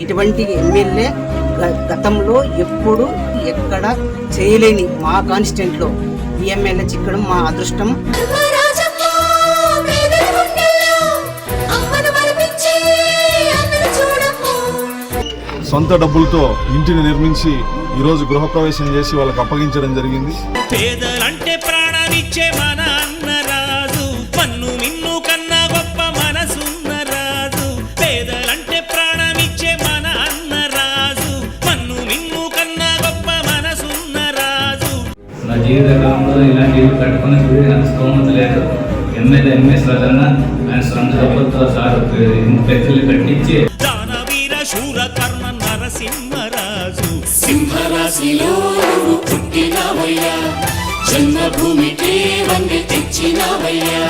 ఇటువంటి ఎమ్మెల్యే గ- గతంలో ఎప్పుడు ఎక్కడ చేయలేని మా కాన్స్టిట్యూంట్లో ఈ ఎమ్మెల్యే చిక్కడం మా అదృష్టం. సొంత డబ్బులతో ఇంటిని నిర్మించి ఈరోజు గృహప్రవేశం చేసి వాళ్ళకి అప్పగించడం జరిగింది. పేదలంటే ప్రాణానిచ్చే మన నా జీవితకాలంలో ఇలాంటి ఇల్లు కట్టుకునే నాకు స్తోమత లేదు. ఎమ్మెల్యే ఎంఎస్ రాజన్న ఆయన సొంత డబ్బులతో సార్ పెద్దలు కట్టించి దానవీర శూర కర్ణ నరసింహరాజు. సింహరాశిలో పుట్టినావయ్యా. జన్మభూమికే వండి తెచ్చినావయ్యా.